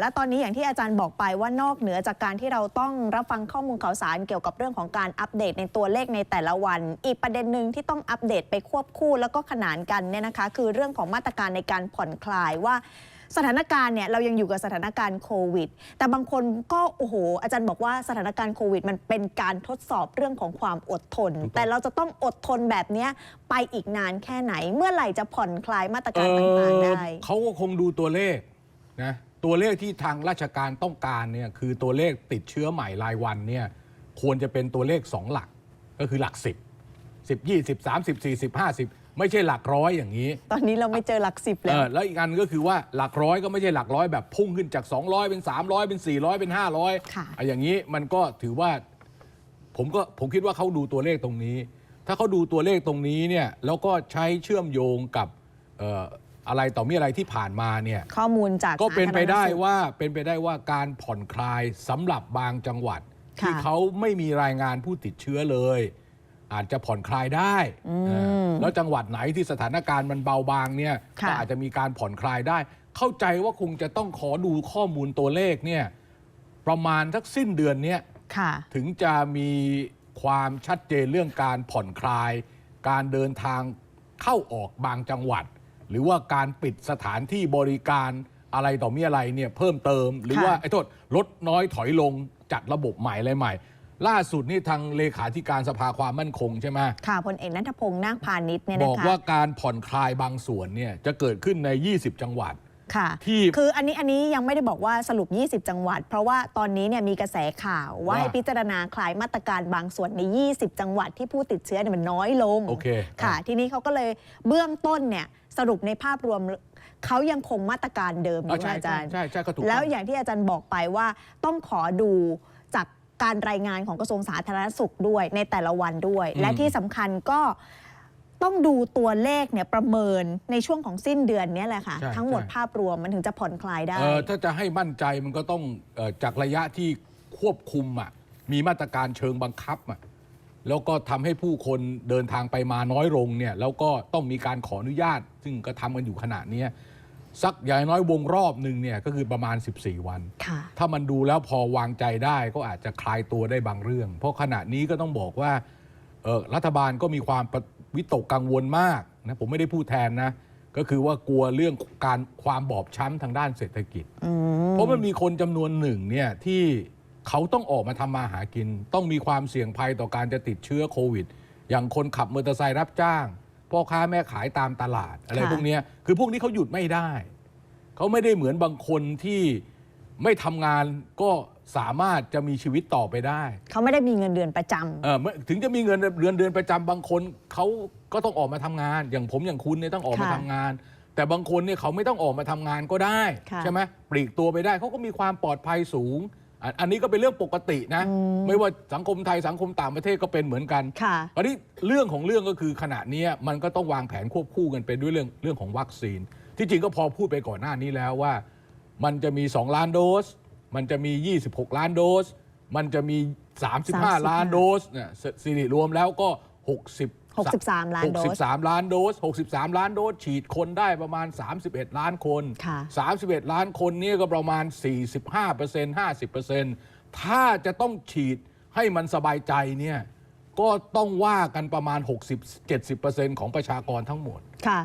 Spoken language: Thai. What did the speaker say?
และตอนนี้อย่างที่อาจารย์บอกไปว่านอกเหนือจากการที่เราต้องรับฟังข้อมูลข่าวสารเกี่ยวกับเรื่องของการอัปเดตในตัวเลขในแต่ละวัน อีกประเด็นหนึ่งที่ต้องอัปเดตไปควบคู่แล้วก็ขนานกันเนี่ยนะคะ คือเรื่องของมาตรการในการผ่อนคลายว่าสถานการณ์เนี่ยเรายังอยู่กับสถานการณ์โควิด แต่บางคนก็โอ้โห อาจารย์บอกว่าสถานการณ์โควิด มันเป็นการทดสอบเรื่องของความอดทนถูกต้องแต่เราจะต้องอดทนแบบเนี้ยไปอีกนานแค่ไหน เมื่อไหร่จะผ่อนคลายมาตรการต่างๆได้เขาก็คงดูตัวเลขนะ ตัวเลขที่ทางราชการต้องการเนี่ยคือตัวเลขติดเชื้อใหม่รายวันเนี่ยควรจะเป็นตัวเลข 2 หลักก็คือหลัก 10 10 20 30 40 50 ไม่ใช่หลักร้อยอย่างนี้ ตอนนี้เราไม่เจอหลักสิบเอแล้วอแล้วอีกอันก็คือว่าหลักร้อยก็ไม่ใช่หลักร้อยแบบพุ่งขึ้นจาก 200 เป็น 300 เป็น 400 เป็น 500ค่ะ อะอย่างนี้มันก็ถือว่าผมก็ผมคิดว่าเขาดูตัวเลขตรงนี้ ถ้าเขาดูตัวเลขตรงนี้เนี่ยแล้วก็ใช้เชื่อมโยงกับเอ่อ อะไรต่อมีอะไรที่ผ่านมาเนี่ยข้อมูลจากก็เป็นไปได้สาธารณสุขว่าเป็นไปได้ว่าการผ่อนคลายสำหรับบางจังหวัดค่ะที่เขาไม่มีรายงานผู้ติดเชื้อเลย อาจจะผ่อนคลายได้อืมเออแล้วจังหวัดไหนที่สถานการณ์มันเบาบางเนี่ยค่ะก็อาจจะมีการผ่อนคลายได้ เข้าใจว่าคงจะต้องขอดูข้อมูลตัวเลขเนี่ยประมาณสักสิ้นเดือนเนี้ยค่ะถึงจะมีความชัดเจนเรื่องการผ่อนคลาย การเดินทางเข้าออกบางจังหวัด หรือว่าการปิดสถานที่บริการอะไรต่อมีอะไรเนี่ยเพิ่มเติม หรือค่ะว่าไอ้โทษลดน้อยถอยลงจัดระบบใหม่อะไรใหม่ ล่าสุดนี่ทางเลขาธิการสภาความมั่นคงใช่ไหมค่ะพลเอกนัทพงษ์นาคพาณิชย์เนี่ยบนะอกคะว่าการผ่อนคลายบางส่วนเนี่ยจะเกิดขึ้นใน 20 จังหวัด ค่ะที่คืออันนี้อันนี้ยังไม่ได้บอกว่าสรุป 20 จังหวัด เพราะว่าตอนนี้เนี่ยมีกระแสข่าวว่าว่า ให้พิจารณาคลายมาตรการบางส่วนใน 20 จังหวัดที่ผู้ติดเชื้อเนี่ยมันน้อยลง โอเคค่ะอะทีนี้เขาก็เลยเบื้องต้นเนี่ยสรุปในภาพรวมเขายังคงมาตรการเดิมออะยู่ใช่นะอาจารย์ ใช่ใช่ก็ถูกแล้วต้องอย่างที่อาจารย์บอกไปว่าต้องขอดูจากการรายงานของกระทรวงสาธารณสุขด้วยในแต่ละวันด้วย อืม และที่สำคัญก็ ต้องดูตัวเลขเนี่ยประเมินในช่วงของสิ้นเดือนเนี้แหละค่ะ ใช่ทั้งหมดใช่ ภาพรวมมันถึงจะผ่อนคลายได้ เออถ้าจะให้มั่นใจมันก็ต้องเออจากระยะที่ควบคุมอะมีมาตรการเชิงบังคับอะแล้วก็ทำให้ผู้คนเดินทางไปมาน้อยลงเนี่ยแล้วก็ต้องมีการขออนุญาต ซึ่งก็ทำกันอยู่ขณะเนี้ยสักอย่างน้อยวงรอบหนึ่งเนี่ยก็คือประมาณ 14 วัน ค่ะ ถ้ามันดูแล้วพอวางใจได้ก็อาจจะคลายตัวได้บางเรื่อง เพราะขณะนี้ก็ต้องบอกว่าเออรัฐบาลก็มีความประ วิตกกังวลมากนะผมไม่ได้พูดแทนนะ ก็คือว่ากลัวเรื่องการความบอบช้ำทางด้านเศรษฐกิจอืมเพราะมันมีคนจำนวนหนึ่งเนี่ยที่เขาต้องออกมาทำมาหากิน ต้องมีความเสี่ยงภัยต่อการจะติดเชื้อโควิด อย่างคนขับมอเตอร์ไซค์รับจ้าง พ่อค้าแม่ขายตามตลาดอะไรค่ะพวกเนี้ยคือพวกนี้เขาหยุดไม่ได้ เขาไม่ได้เหมือนบางคนที่ไม่ทำงานก็ สามารถจะมีชีวิตต่อไปได้เขาไม่ได้มีเงินเดือนประจำเออไม่ถึงจะมีเงินเดือนเดือนประจำบางคนเขาก็ต้องออกมาทำงาน อย่างผมอย่างคุณเนี่ยต้องออกมาค่ะทำงาน แต่บางคนเนี่ยเขาไม่ต้องออกมาทำงานก็ได้ ค่ะใช่ไหมปลีกตัวไปได้เขาก็มีความปลอดภัยสูงอันอันนี้ก็เป็นเรื่องปกตินะ อืม ไม่ว่าสังคมไทยสังคมต่างประเทศก็เป็นเหมือนกัน ค่ะ อันนี้เรื่องของเรื่องก็คือขณะเนี้ยมันก็ต้องวางแผนควบคู่กันไปด้วยเรื่องเรื่องของวัคซีน ที่จริงก็พอพูดไปก่อนหน้านี้แล้วว่า มันจะมี 2 ล้านโดส มันจะมี 26 ล้านโดส มันจะมี 35 ล้านโดสเนี่ยสสิริรวมแล้วก็ 60 63 ล้านโดส63 ล้านโดส 63 ล้านโดส ฉีดคนได้ประมาณ 31 ล้านคนค่ะ31 ล้านคนเนี่ยก็ประมาณ 45% 50%ถ้าจะต้องฉีดให้มันสบายใจเนี่ยก็ต้องว่ากันประมาณ 60-70%ของประชากรทั้งหมดค่ะ